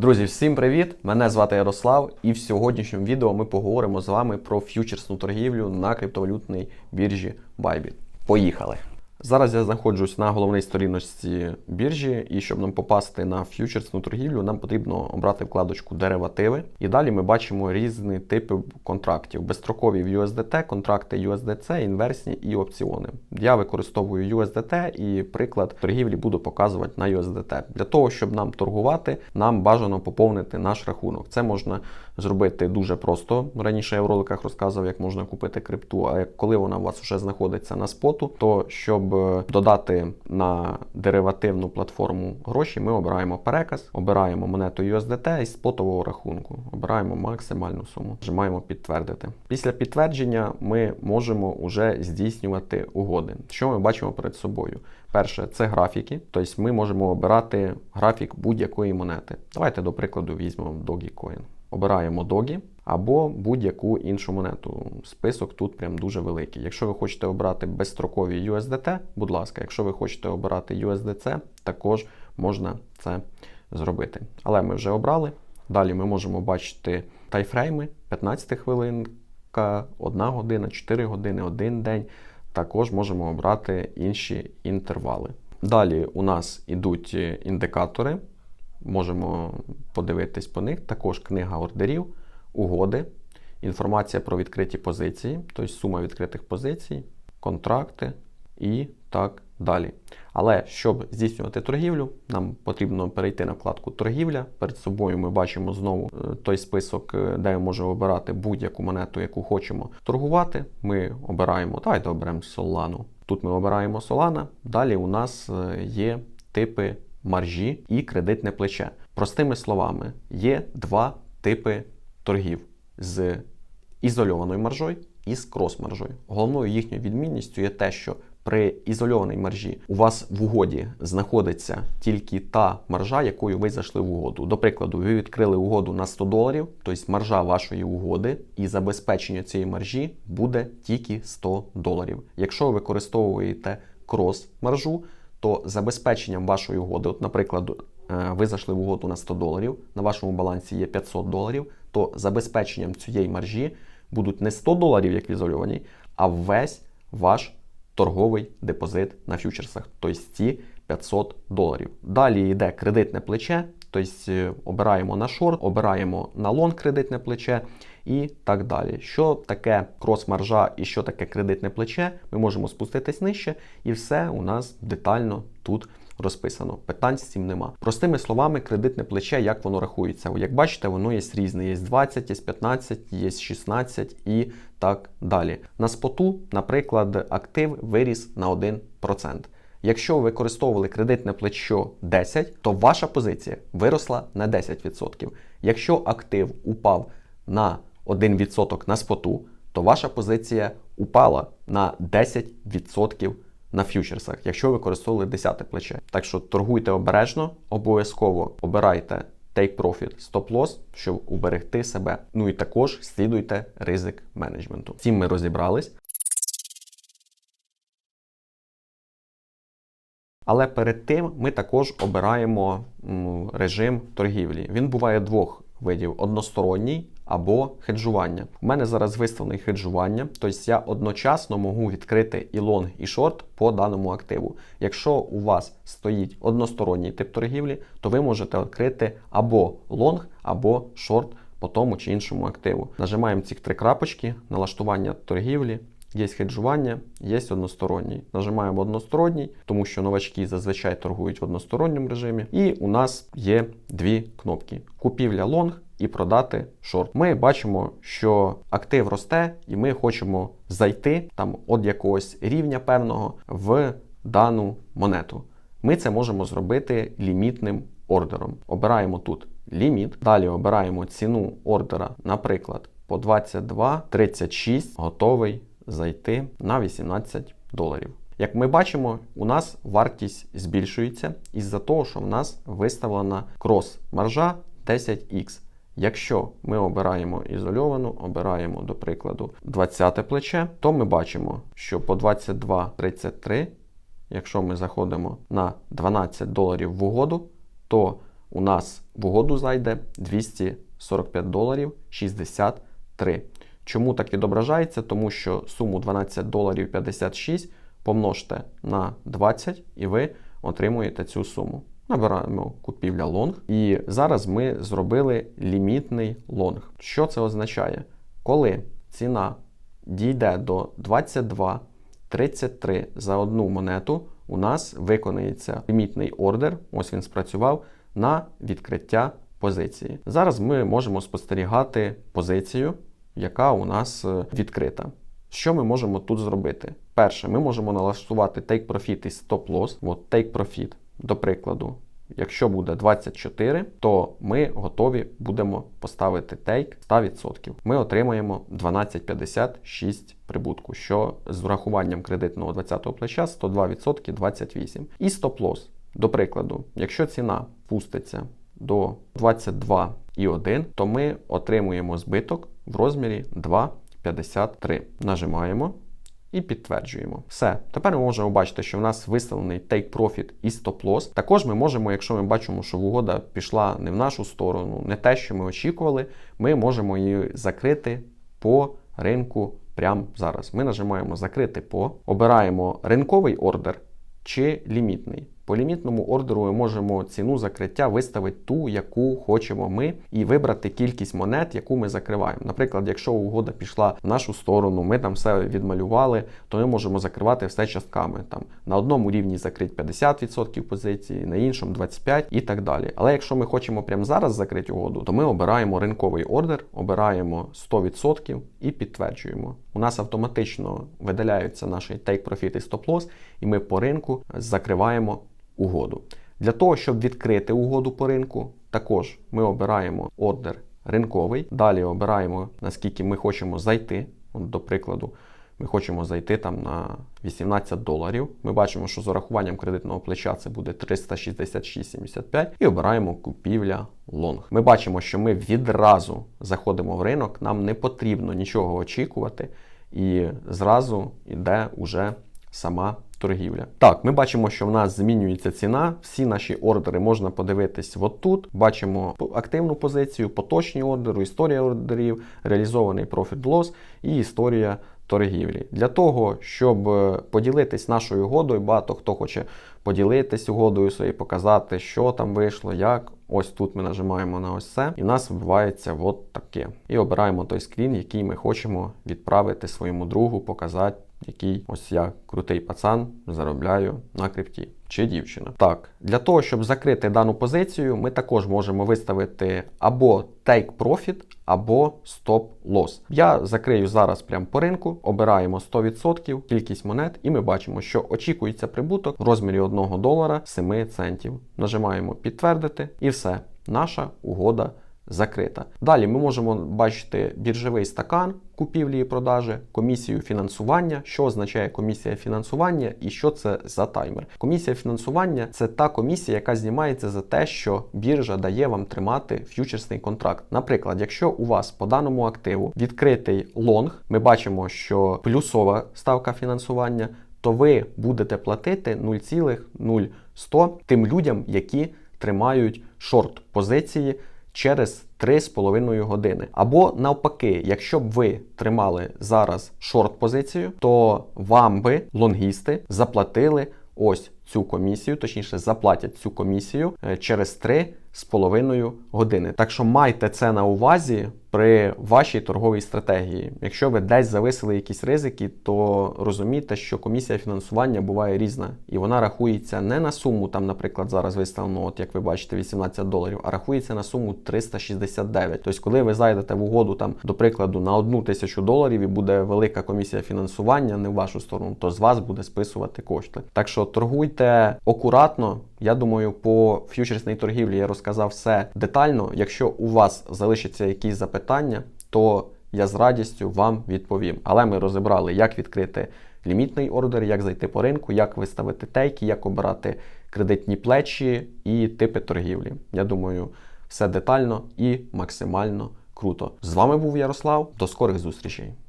Друзі, всім привіт! Мене звати Ярослав, і в сьогоднішньому відео ми поговоримо з вами про ф'ючерсну торгівлю на криптовалютній біржі Bybit. Поїхали! Зараз я знаходжусь на головній сторіночці біржі, і щоб нам попасти на ф'ючерсну торгівлю, нам потрібно обрати вкладочку деривативи. І далі ми бачимо різні типи контрактів: безстрокові в USDT, контракти USDC, інверсні і опціони. Я використовую USDT і приклад торгівлі буду показувати на USDT. Для того, щоб нам торгувати, нам бажано поповнити наш рахунок. Це можна зробити дуже просто. Раніше я в роликах розказував, як можна купити крипту. А коли вона у вас вже знаходиться на споту, то щоб е, додати на деривативну платформу гроші, ми обираємо переказ, обираємо монету USDT із спотового рахунку. Обираємо максимальну суму. Нажимаємо підтвердити. Після підтвердження ми можемо вже здійснювати угоди. Що ми бачимо перед собою? Перше, це графіки, тобто ми можемо обирати графік будь-якої монети. Давайте, до прикладу, візьмемо Dogecoin. Обираємо Догі або будь-яку іншу монету. Список тут прям дуже великий. Якщо ви хочете обрати безстрокові USDT, будь ласка, якщо ви хочете обирати USDC, також можна це зробити. Але ми вже обрали. Далі ми можемо бачити тайфрейми 15 хвилинка, 1 година, 4 години, 1 день. Також можемо обрати інші інтервали. Далі у нас ідуть індикатори. Можемо подивитись по них. Також книга ордерів, угоди, інформація про відкриті позиції, тобто сума відкритих позицій, контракти і так далі. Але щоб здійснювати торгівлю, нам потрібно перейти на вкладку Торгівля. Перед собою ми бачимо знову е, той список, е, де ми можемо обирати будь-яку монету, яку хочемо торгувати. Ми обираємо, давайте оберемо Solana. Тут ми обираємо Solana. Далі у нас е, є типи маржі і кредитне плече. Простими словами, є два типи торгів з ізольованою маржою і з крос-маржою. Головною їхньою відмінністю є те, що при ізольованій маржі у вас в угоді знаходиться тільки та маржа, якою ви зайшли в угоду. До прикладу, ви відкрили угоду на 100 доларів, тобто маржа вашої угоди і забезпечення цієї маржі буде тільки 100 доларів. Якщо ви використовуєте крос-маржу, то забезпеченням вашої угоди, от, наприклад, е, ви зайшли в угоду на 100 доларів, на вашому балансі є 500 доларів, то забезпеченням цієї маржі будуть не 100 доларів, як в ізольованій, а весь ваш торговий депозит на фьючерсах, тобто ці 500 доларів. Далі йде кредитне плече, тобто обираємо на шорт, обираємо на лонг кредитне плече і так далі. Що таке крос-маржа і що таке кредитне плече, ми можемо спуститись нижче, і все у нас детально тут розписано. Питань з цим нема. Простими словами, кредитне плече, як воно рахується. Як бачите, воно є різне. Є 20, є 15, є 16 і так далі. На споту, наприклад, актив виріс на 1%. Якщо ви використовували кредитне плечо 10, то ваша позиція виросла на 10%. Якщо актив упав на 1% на споту, то ваша позиція упала на 10% на ф'ючерсах, якщо ви використовували 10 плече. Так що торгуйте обережно, обов'язково обирайте take profit stop loss, щоб уберегти себе. Ну і також слідуйте ризик менеджменту. Цим ми розібрались. Але перед тим ми також обираємо режим торгівлі. Він буває двох видів: односторонній або хеджування. У мене зараз виставлений хеджування, тобто я одночасно можу відкрити і лонг, і шорт по даному активу. Якщо у вас стоїть односторонній тип торгівлі, то ви можете відкрити або лонг, або шорт по тому чи іншому активу. Нажимаємо ці три крапочки, налаштування торгівлі. Є хеджування, є односторонній. Нажимаємо односторонній, тому що новачки зазвичай торгують в односторонньому режимі. І у нас є дві кнопки: купівля лонг і продати шорт. Ми бачимо, що актив росте, і ми хочемо зайти там від якогось рівня певного в дану монету. Ми це можемо зробити лімітним ордером. Обираємо тут ліміт, далі обираємо ціну ордера, наприклад, по 22,36, готовий зайти на 18 доларів. Як ми бачимо, у нас вартість збільшується із-за того, що в нас виставлена крос-маржа 10х. Якщо ми обираємо ізольовану, обираємо, до прикладу, 20 плече, то ми бачимо, що по 22,33, якщо ми заходимо на 12 доларів в угоду, то у нас в угоду зайде 245 доларів 63. Чому так відображається? Тому що суму 12 доларів 56 помножте на 20 і ви отримуєте цю суму. Набираємо купівля лонг. І зараз ми зробили лімітний лонг. Що це означає? Коли ціна дійде до 22,33 за одну монету, у нас виконається лімітний ордер, ось він спрацював, на відкриття позиції. Зараз ми можемо спостерігати позицію, яка у нас е, відкрита. Що ми можемо тут зробити? Перше, ми можемо налаштувати take profit і stop loss. От take profit, до прикладу, якщо буде 24, то ми готові будемо поставити take 100%. Ми отримаємо 12,56 прибутку, що з врахуванням кредитного 20-го плеча 102% 28. І stop loss. До прикладу, якщо ціна пуститься до 22,1, то ми отримуємо збиток в розмірі 2,53. Нажимаємо і підтверджуємо. Все. Тепер ми можемо бачити, що в нас виставлений take profit і stop loss. Також ми можемо, якщо ми бачимо, що угода пішла не в нашу сторону, не те, що ми очікували, ми можемо її закрити по ринку прямо зараз. Ми нажимаємо закрити по, обираємо ринковий ордер чи лімітний. По лімітному ордеру ми можемо ціну закриття виставити ту, яку хочемо ми, і вибрати кількість монет, яку ми закриваємо. Наприклад, якщо угода пішла в нашу сторону, ми там все відмалювали, то ми можемо закривати все частками. Там на одному рівні закрити 50% позиції, на іншому 25% і так далі. Але якщо ми хочемо прямо зараз закрити угоду, то ми обираємо ринковий ордер, обираємо 100% і підтверджуємо. У нас автоматично видаляються наші take profit і stop loss, і ми по ринку закриваємо угоду. Для того, щоб відкрити угоду по ринку, також ми обираємо ордер ринковий. Далі обираємо, наскільки ми хочемо зайти. От, До прикладу, ми хочемо зайти там на 18 доларів. Ми бачимо, що з урахуванням кредитного плеча це буде 366,75 і обираємо купівля лонг. Ми бачимо, що ми відразу заходимо в ринок, нам не потрібно нічого очікувати, і зразу йде уже сама торгівля. Так, ми бачимо, що в нас змінюється ціна. Всі наші ордери можна подивитись отут. Бачимо активну позицію, поточні ордери, історія ордерів, реалізований профіт лос і історія торгівлі. Для того, щоб е, поділитись нашою угодою, багато хто хоче поділитись угодою своєю, показати, що там вийшло, як. Ось тут ми нажимаємо на ось це, і в нас вибивається от таке. І обираємо той скрін, який ми хочемо відправити своєму другу, показати, який ось я крутий пацан заробляю на крипті. Чи дівчина. Так, для того, щоб закрити дану позицію, ми також можемо виставити або take profit, або stop loss. Я закрию зараз прямо по ринку, обираємо 100% кількість монет, і ми бачимо, що очікується прибуток в розмірі 1 долара 7 центів. Нажимаємо підтвердити і все. Наша угода закрита. Далі ми можемо бачити біржовий стакан купівлі і продажі, комісію фінансування, що означає комісія фінансування і що це за таймер. Комісія фінансування це та комісія, яка знімається за те, що біржа дає вам тримати ф'ючерсний контракт. Наприклад, якщо у вас по даному активу відкритий лонг, ми бачимо, що плюсова ставка фінансування. То ви будете платити 0,0100 тим людям, які тримають шорт позиції через 3,5 години. Або навпаки, якщо б ви тримали зараз шорт-позицію, то вам би лонгісти заплатили ось цю комісію, точніше, заплатять цю комісію е, через 3,5 години. Так що майте це на увазі при вашій торговій стратегії. Якщо ви десь зависили якісь ризики, то розумійте, що комісія фінансування буває різна, і вона рахується не на суму, там, наприклад, зараз виставлено, от як ви бачите, 18 доларів, а рахується на суму 369. Тобто, коли ви зайдете в угоду там, до прикладу, на одну тисячу доларів і буде велика комісія фінансування не в вашу сторону, то з вас буде списувати кошти. Так що торгуйте акуратно. Я думаю, по ф'ючерсній торгівлі я розказав все детально. Якщо у вас залишаться якісь запитання, то я з радістю вам відповім. Але ми розібрали, як відкрити лімітний ордер, як зайти по ринку, як виставити тейки, як обирати кредитні плечі і типи торгівлі. Я думаю, все детально і максимально круто. З вами був Ярослав. До скорих зустрічей!